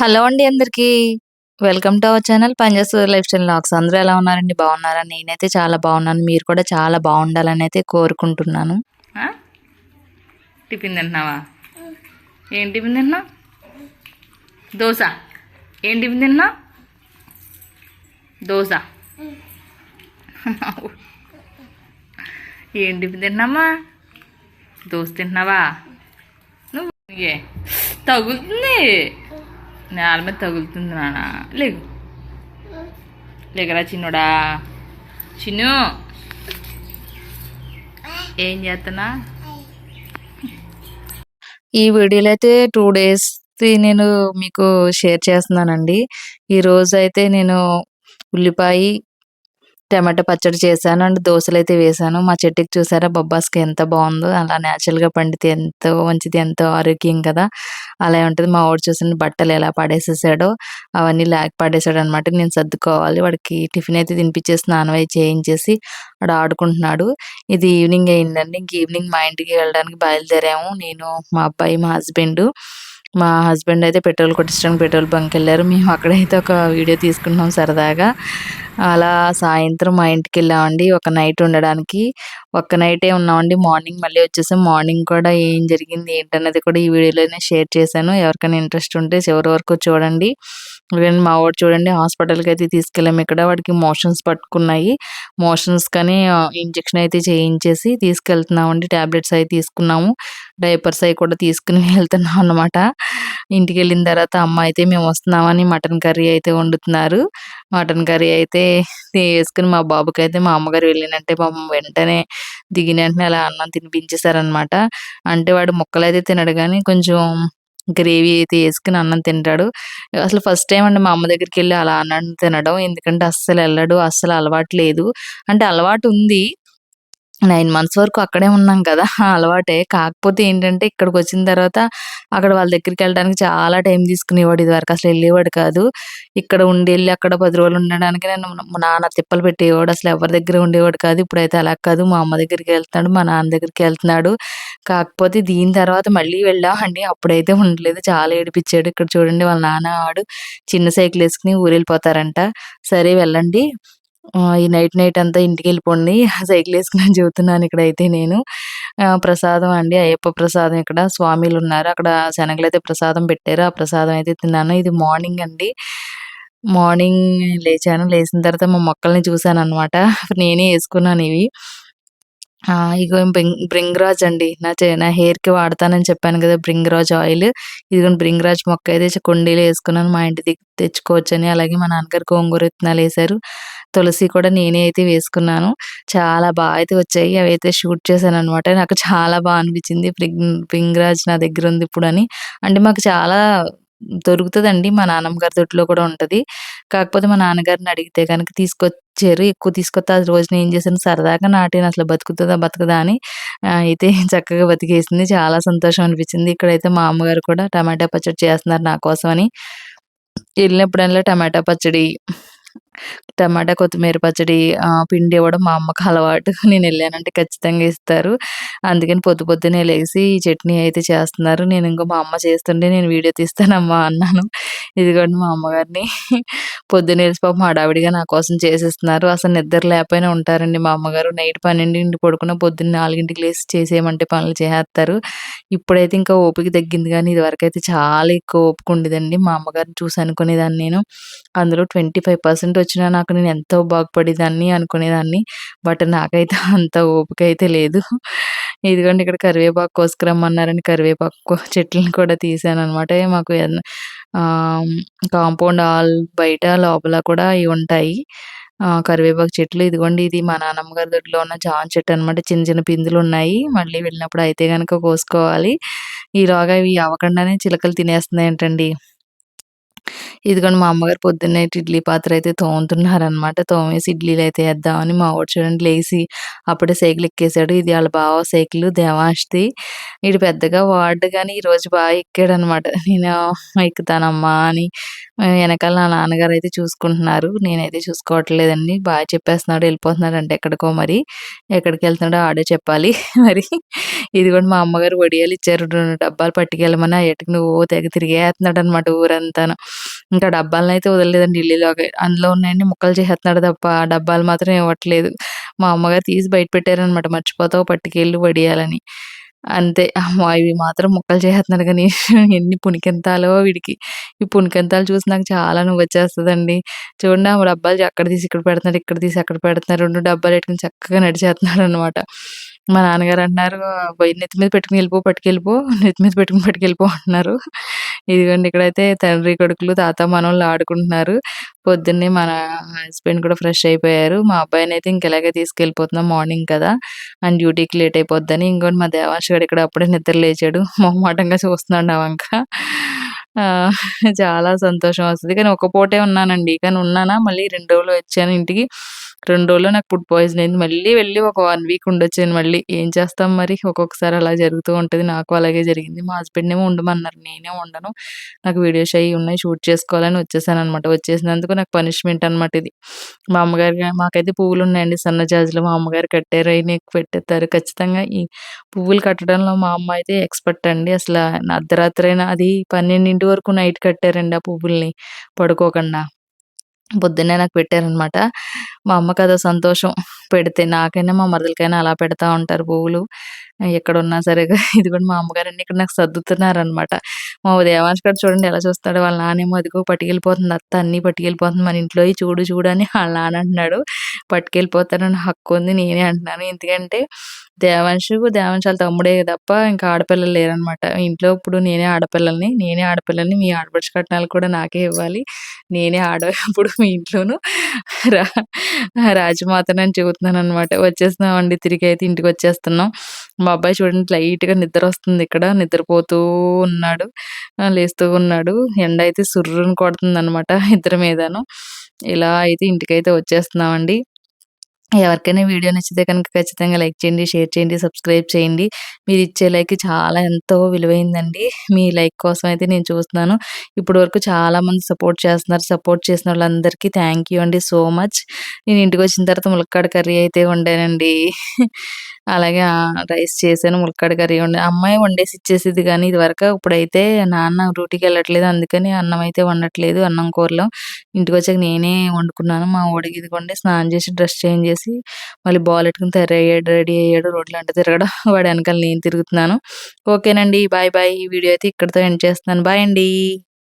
Hello అండి అందరికీ. Welcome to our channel Punjab lifestyle locks. అందరూ ఎలా ఉన్నారండి? బాగున్నారా? నేనైతే చాలా బాగున్నాను. మీరు కూడా చాలా బాగుండాలని అయితే కోరుకుంటున్నాను. టిఫిన్ తింటున్నావా? ఏం టిఫిన్ తిన్నా దోశ. ఏం టిఫిన్ తిన్నా దోశ. ఏం టిఫిన్ తిన్నామా? దోశ తింటున్నావా నువ్వు తగులుతుంది. నేల మీద తగులుతుంది నాన్న లేకు లేకరా చిన్నోడా చిన్ను ఏం చేస్తున్నా ఈ వీడియోలో అయితే టూ డేస్‌ది నేను మీకు షేర్ చేస్తున్నానండి. ఈ అయితే నేను ఉల్లిపాయి, టమాటా పచ్చడి చేశాను. అండ్ దోసలైతే వేశాను. మా చెట్టుకి చూసారా బొబ్బాస్కి ఎంత బాగుందో. అలా నేచురల్‌గా పండితే ఎంతో మంచిది. ఎంతో ఆరోగ్యం కదా! అలా ఉంటది. మా వాడు చూసిన బట్టలు ఎలా పడేసేసాడో అవన్నీ లాగి పడేసాడనమాట. నేను సర్దుకోవాలి. వాడికి టిఫిన్ అయితే తినిపించేసి స్నానం అయితే చేయించేసి వాడు ఆడుకుంటున్నాడు. ఇది ఈవినింగ్ అయిందండి. ఇంక ఈవినింగ్ మా ఇంటికి వెళ్ళడానికి బయలుదేరాము. నేను, మా అబ్బాయి, మా హస్బెండ్. మా హస్బెండ్ అయితే పెట్రోల్ కొట్టించడానికి పెట్రోల్ బంక్ వెళ్ళారు మేము అక్కడైతే ఒక వీడియో తీసుకుంటున్నాం సరదాగా. అలా సాయంత్రం మా ఇంటికి వెళ్ళామండి ఒక నైట్ ఉండడానికి. ఒక్క నైటే ఉన్నామండి. మార్నింగ్ మళ్ళీ వచ్చేసాం. మార్నింగ్ కూడా ఏం జరిగింది ఏంటన్నది కూడా ఈ వీడియోలోనే షేర్ చేశాను. ఎవరికైనా ఇంట్రెస్ట్ ఉంటే చివరి వరకు చూడండి. ఇవన్నీ మా వాడు చూడండి హాస్పిటల్‌కి అయితే తీసుకెళ్ళాము ఇక్కడ. వాడికి మోషన్స్ పట్టుకున్నాయి. మోషన్స్ కానీ ఇంజెక్షన్ అయితే చేయించేసి తీసుకెళ్తున్నామండి. టాబ్లెట్స్ అయితే తీసుకున్నాము. డైపర్స్ అవి కూడా తీసుకొని వెళ్తున్నాం అన్నమాట. ఇంటికెళ్ళిన తర్వాత అమ్మ అయితే మేము వస్తున్నామని మటన్ కర్రీ అయితే వండుతున్నారు. మటన్ కర్రీ అయితే వేసుకుని మా బాబుకి అయితే మా అమ్మగారు వెళ్ళినంటే పాపం వెంటనే దిగిన వెంటనే అలా అన్నం తినిపించేశారనమాట అంటే వాడు ముక్కలైతే తినడు కానీ కొంచెం గ్రేవీ అయితే వేసుకొని అన్నం తింటాడు. అసలు ఫస్ట్ టైం అండి మా అమ్మ దగ్గరికి వెళ్ళి అలా అన్నం తినడం. ఎందుకంటే అస్సలు వెళ్ళడు అస్సలు అలవాటు లేదు. అంటే అలవాటు ఉంది. నైన్ మంత్స్ వరకు అక్కడే ఉన్నాం కదా! అలవాటే. కాకపోతే ఏంటంటే ఇక్కడికి వచ్చిన తర్వాత అక్కడ వాళ్ళ దగ్గరికి వెళ్ళడానికి చాలా టైం తీసుకునేవాడు. ఇదివరకు అసలు వెళ్ళేవాడు కాదు. ఇక్కడ ఉండి వెళ్ళి అక్కడ పది రోజులు ఉండడానికి నేను నాన్న తిప్పలు పెట్టేవాడు. అసలు ఎవరి దగ్గర ఉండేవాడు కాదు. ఇప్పుడైతే అలా కాదు. మా అమ్మ దగ్గరికి వెళ్తున్నాడు. మా నాన్న దగ్గరికి వెళ్తున్నాడు. కాకపోతే దీని తర్వాత మళ్ళీ వెళ్ళామండి. అప్పుడైతే ఉండలేదు. చాలా ఏడిపించాడు. ఇక్కడ చూడండి వాళ్ళ నాన్న వాడు చిన్న సైకిల్ వేసుకొని ఊరెళ్ళిపోతారంట. సరే వెళ్ళండి. ఈ నైట్ నైట్ అంతా ఇంటికి వెళ్ళిపోండి సైకిల్ వేసుకొని చెబుతున్నాను ఇక్కడ అయితే నేను. ప్రసాదం అండి అయ్యప్ప ప్రసాదం ఇక్కడ స్వామిలు ఉన్నారు అక్కడ శనగలు అయితే ప్రసాదం పెట్టారు. ఆ ప్రసాదం అయితే తిన్నాను. ఇది మార్నింగ్ అండి. మార్నింగ్ లేచాను. లేచిన తర్వాత మా మొక్కల్ని చూశాను అనమాట నేనే వేసుకున్నాను ఇవి. ఇదిగో ఇగో బ్రింగ్‌రాజ్ అండి. నా చే నా హెయిర్‌కి వాడతానని చెప్పాను కదా! బ్రింగ్‌రాజ్ ఆయిల్. ఇదిగోండి బ్రింగ్‌రాజ్ మొక్క అయితే కుండీలు వేసుకున్నాను. మా ఇంటి తెచ్చుకోవచ్చని. అలాగే మా నాన్నగారు గోంగూర విత్తనాలు వేశారు తులసి కూడా నేనే అయితే వేసుకున్నాను. చాలా బాగా అయితే వచ్చాయి. అవి అయితే షూట్ చేశాను అనమాట నాకు చాలా బాగా అనిపించింది. బ్రింగ్ బ్రింగ్‌రాజ్ నా దగ్గర ఉంది ఇప్పుడని. అంటే మాకు చాలా దొరుకుతుందండి మా నాన్నమ్మ గారి తోటలో కూడా ఉంటుంది కాకపోతే మా నాన్నగారిని అడిగితే కనుక తీసుకొచ్చారు. ఎక్కువ తీసుకొస్తే ఆ రోజున ఏం చేశాను సరదాగా నాటాను. అసలు బతుకుతుందా బతుకుదా అని అయితే చక్కగా బతికేసింది. చాలా సంతోషం అనిపించింది. ఇక్కడైతే మా అమ్మగారు కూడా టమాటా పచ్చడి చేస్తున్నారు నా అని వెళ్ళినప్పుడన్లో టమాటా పచ్చడి, టమాటా కొత్తిమీర పచ్చడి పిండి ఇవ్వడం మా అమ్మకు అలవాటు. నేను వెళ్ళానంటే ఖచ్చితంగా ఇస్తారు. అందుకని పొద్దు పొద్దున్నే లేచి చట్నీ అయితే చేస్తున్నారు. నేను ఇంకో మా అమ్మ చేస్తుంటే నేను వీడియో తీస్తానమ్మా అన్నాను. ఇదిగోండి మా అమ్మగారిని పొద్దున వెళ్ళి పాపం హడావిడిగా నా కోసం చేసేస్తున్నారు. అసలు నిద్ర లేకపోయినా ఉంటారండి మా అమ్మగారు. నైట్ 12కి పడుకున్న పొద్దున్న నాలుగింటికి లేచి చేసేయమంటే పనులు చేస్తారు ఇప్పుడైతే ఇంకా ఓపిక తగ్గింది కానీ గానీ అయితే చాలా ఎక్కువ ఓపిక ఉండేదండి. మా అమ్మగారిని చూసి అనుకునేదాన్ని నేను. అందులో 25% వచ్చినా నాకు నేను ఎంతో బాగుపడేదాన్ని అనుకునేదాన్ని. బట్ నాకైతే అంత ఓపిక అయితే లేదు. ఇదిగోండి ఇక్కడ కరివేపాకు కోసుకురమ్మన్నారని కరివేపాకు చెట్లను కూడా తీసాను అనమాట మాకు కాంపౌండ్ ఆల్ బయట లోపల కూడా ఇవి ఉంటాయి. కరివేపాకు చెట్లు. ఇదిగోండి ఇది మా నాన్నమ్మ గారి దొడ్లో ఉన్న జాన్ చెట్టు అనమాట. చిన్న చిన్న పిందులు ఉన్నాయి మళ్ళీ వెళ్ళినప్పుడు అయితే గనుక కోసుకోవాలి. ఈలోగా ఇవి అవ్వకుండానే చిలకలు తినేస్తున్నాయేంటండి. ఇదిగోండి మా అమ్మగారు పొద్దున్నే ఇడ్లీ పాత్ర అయితే తోముతున్నారనమాట తోమేసి ఇడ్లీలు అయితే వేద్దామని మా వాడు చూడండి లేచి అప్పుడే సైకిల్ ఎక్కేసాడు. ఇది వాళ్ళ బావ సైకిల్ దేవాంష్ది ఇటు పెద్దగా వాడు కానీ ఈరోజు బాగా ఎక్కాడు అనమాట నేను ఎక్కుతానమ్మా అని వెనకాల నా నాన్నగారు అయితే చూసుకుంటున్నారు. నేనైతే చూసుకోవట్లేదండి. బాగా చెప్పేస్తున్నాడు వెళ్ళిపోతున్నాడు అంటే ఎక్కడికో మరి. ఎక్కడికి వెళ్తున్నాడో ఆడే చెప్పాలి. మరి ఇది కూడా మా అమ్మగారు వడియాలు ఇచ్చారు. రెండు డబ్బాలు పట్టుకెళ్ళమని ఆ ఎటుకు నువ్వు తెగ తిరిగేస్తున్నాడు అనమాట ఊరంతాను. ఇంకా డబ్బాలను అయితే వదలలేదండి ఇల్లులోకి. అందులో ఉన్నాయండి ముక్కలు చేసేస్తున్నాడు తప్ప ఆ డబ్బాలు మాత్రం ఇవ్వట్లేదు. మా అమ్మగారు తీసి బయట పెట్టారనమాట మర్చిపోతావు పట్టుకెళ్ళి వడియాలని. అంతే. అమ్మా ఇవి మాత్రం ముక్కలు చేసేస్తున్నాడు కానీ ఎన్ని పునికెంతాలో వీడికి. ఈ పునికెంతాలు చూసి నాకు చాలా నువ్వు వచ్చేస్తుందండి చూడండి ఆ డబ్బాలు అక్కడ తీసి ఇక్కడ పెడుతున్నాడు ఇక్కడ తీసి అక్కడ పెడుతున్నారు రెండు డబ్బాలు పెట్టుకుని చక్కగా నడిచేస్తున్నాడు అనమాట మా నాన్నగారు అంటున్నారు నెత్తి మీద పెట్టుకుని వెళ్ళిపో పట్టుకెళ్ళిపో నెత్తి మీద పెట్టుకుని పట్టుకెళ్ళిపో అంటున్నారు. ఇదిగోండి ఇక్కడైతే తండ్రి కొడుకులు తాత మనోళ్ళు ఆడుకుంటున్నారు. పొద్దున్నే మన హస్బెండ్ కూడా ఫ్రెష్ అయిపోయారు. మా అబ్బాయిని అయితే ఇంకెలాగే తీసుకెళ్ళిపోతున్నాం మార్నింగ్ కదా. అండ్ డ్యూటీకి లేట్ అయిపోద్దని. ఇంకోటి మా దేవాంశ్ గడు ఇక్కడ అప్పుడే నిద్ర లేచాడు. మొహమాటంగా చూస్తున్నాడు ఆ వంక చాలా సంతోషం వస్తుంది. కానీ ఒక పూటే ఉన్నానండి. కానీ ఉన్నానా? మళ్ళీ రెండు రోజులు వచ్చాను ఇంటికి. రెండు రోజులు నాకు ఫుడ్ పాయిజన్ అయింది. మళ్ళీ వెళ్ళి ఒక వన్ వీక్ ఉండొచ్చాను మళ్ళీ. ఏం చేస్తాం మరి? ఒక్కొక్కసారి అలా జరుగుతూ ఉంటుంది. నాకు అలాగే జరిగింది. మా హస్బెండ్ ఏమో ఉండమన్నారు. నేనే ఉండను. నాకు వీడియోస్ అవి ఉన్నాయి. షూట్ చేసుకోవాలని వచ్చేసాను అనమాట వచ్చేసినందుకు నాకు పనిష్మెంట్ అనమాట ఇది. మా అమ్మగారు మాకైతే పువ్వులు ఉన్నాయండి. సన్న జాజులు మా అమ్మగారు కట్టారు. అవి నీకు పెట్టేస్తారు. ఖచ్చితంగా ఈ పువ్వులు కట్టడంలో మా అమ్మ అయితే ఎక్స్పర్ట్ అండి. అసలు అర్ధరాత్రి అయినా అది పన్నెండింటి వరకు నైట్ కట్టారండి ఆ పువ్వుల్ని పడుకోకుండా. పొద్దున్నే నాకు పెట్టారనమాట మా అమ్మ కదా సంతోషం పెడితే నాకైనా మా మరదలకైనా అలా పెడతా ఉంటారు పువ్వులు. ఎక్కడున్నా సరే ఇది కూడా మా అమ్మగారండి ఇక్కడ నాకు సర్దుతున్నారనమాట మా దేవాంశ్ గారు చూడండి ఎలా చూస్తాడు వాళ్ళ నానేమో అదిగో పట్టుకెళ్ళిపోతుంది అత్త అన్నీ పట్టుకెళ్ళిపోతుంది మన ఇంట్లో చూడు చూడు అని వాళ్ళ నాన్న అంటున్నాడు. పట్టుకెళ్ళిపోతానని హక్కు ఉంది నేనే అంటున్నాను. ఎందుకంటే దేవాంశు దేవాంశ్ వాళ్ళ తమ్ముడే తప్ప ఇంకా ఆడపిల్లలు లేరనమాట ఇంట్లో ఇప్పుడు నేనే ఆడపిల్లల్ని నేనే ఆడపిల్లల్ని మీ ఆడపడుచు కట్నాలు కూడా నాకే ఇవ్వాలి. నేనే ఆడ ఇప్పుడు మీ ఇంట్లోను. రా రాజమాతనని చెబుతున్నాను అనమాట వచ్చేస్తున్నామండి తిరిగి అయితే ఇంటికి వచ్చేస్తున్నాం మా అబ్బాయి చూడండి లైట్‌గా నిద్ర వస్తుంది ఇక్కడ. నిద్రపోతూ ఉన్నాడు. లేస్తూ ఉన్నాడు. ఎండ అయితే సుర్రుని కొడుతుంది అనమాట ఇద్దరి మీదను. ఇలా అయితే ఇంటికైతే వచ్చేస్తున్నామండి. ఎవరికైనా వీడియో నచ్చితే కనుక ఖచ్చితంగా లైక్ చేయండి, షేర్ చేయండి, సబ్స్క్రైబ్ చేయండి. మీరు ఇచ్చే లైక్ చాలా ఎంతో విలువైందండి. మీ లైక్ కోసం అయితే నేను చూస్తున్నాను. ఇప్పటి వరకు చాలామంది సపోర్ట్ చేస్తున్నారు. సపోర్ట్ చేసిన వాళ్ళందరికీ థ్యాంక్ యూ అండి సో మచ్. నేను ఇంటికి వచ్చిన తర్వాత ములక్కాడ కర్రీ అయితే వండానండి. అలాగే రైస్ చేశాను. ములక్కాడ కర్రీ వండి అమ్మాయి వండేసి కానీ ఇది వరకు ఇప్పుడైతే నాన్న డ్యూటీకెళ్ళట్లేదు. అందుకని అన్నం అయితే వండట్లేదు. అన్నం, కూరలు ఇంటికొచ్చాక నేనే వండుకున్నాను. మా ఓడికి ఇదిగోండి స్నానం చేసి, డ్రెస్ చేంజ్ చేసి, మళ్ళీ బాల్ ఎట్టుకొని తయారయ్యాడు, రెడీ అయ్యాడు. రోడ్లంట తిరగడం. వాడి వెనకాల నేను తిరుగుతున్నాను. ఓకేనండి. Bye bye. ఈ వీడియో అయితే ఇక్కడితో ఎండ్ చేస్తున్నాను. బాయ్ అండి.